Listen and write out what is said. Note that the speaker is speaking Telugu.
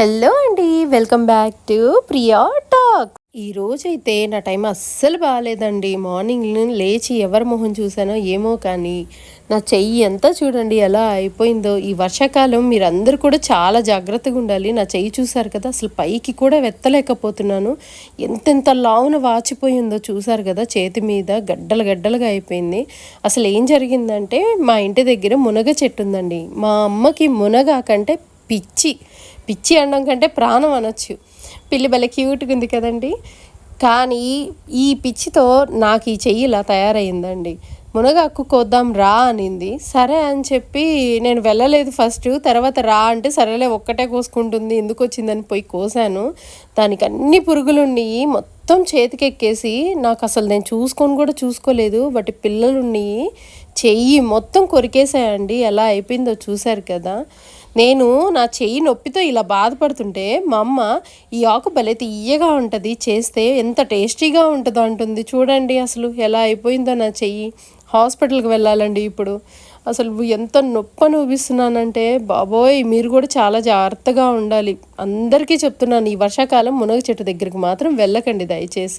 హలో అండి welcome back to Priya talk. ఈ రోజైతే నా టైం అస్సలు బాగాలేదండి మార్నింగ్ లేచి ఎవరి మొహం చూసానో ఏమో కానీ నా చెయ్యి ఎంత చూడండి ఎలా అయిపోయిందో. ఈ వర్షాకాలం మీరందరూ కూడా చాలా జాగ్రత్తగా ఉండాలి. నా చెయ్యి చూసారు కదా అసలు పైకి కూడా వెత్తలేకపోతున్నాను. ఎంతెంత లావున వాచిపోయిందో చూసారు కదా చేతి మీద గడ్డలు గడ్డలుగా అయిపోయింది. అసలు ఏం జరిగిందంటే మా ఇంటి దగ్గర మునగ చెట్టు ఉందండి. మా అమ్మకి మునగ కంటే పిచ్చి. పిచ్చి అనడం కంటే ప్రాణం అనొచ్చు. పిల్లి భలే క్యూట్గా ఉంది కదండి. కానీ ఈ పిచ్చితో నాకు ఈ చెయ్యి ఇలా తయారైందండి. మునగాకు కోద్దాం రా అనింది. సరే అని చెప్పి నేను వెళ్ళలేదు ఫస్ట్ తర్వాత రా అంటే సరేలే ఒక్కటే కోసుకుంటుంది ఎందుకు వచ్చిందని పోయి కోసాను. దానికి అన్ని పురుగులు ఉన్నాయి మొత్తం మొత్తం చేతికెక్కేసి నాకు అసలు నేను చూసుకొని కూడా చూసుకోలేదు బట్ పిల్లలుండి చెయ్యి మొత్తం కొరికేసాయండి ఎలా అయిపోయిందో చూశారు కదా. నేను నా చెయ్యి నొప్పితో ఇలా బాధపడుతుంటే మా అమ్మ ఈ ఆకు భలే తీయగా ఉంటుంది చేస్తే ఎంత టేస్టీగా ఉంటుందో అంటుంది. చూడండి అసలు ఎలా అయిపోయిందో నా చెయ్యి. హాస్పిటల్కి వెళ్ళాలండి ఇప్పుడు. అసలు ఎంత నొప్పి అనుభవిస్తున్నానంటే బాబోయ్ మీరు కూడా చాలా జాగ్రత్తగా ఉండాలి. అందరికీ చెప్తున్నాను ఈ వర్షాకాలం మునగ చెట్టు దగ్గరికి మాత్రం వెళ్ళకండి దయచేసి.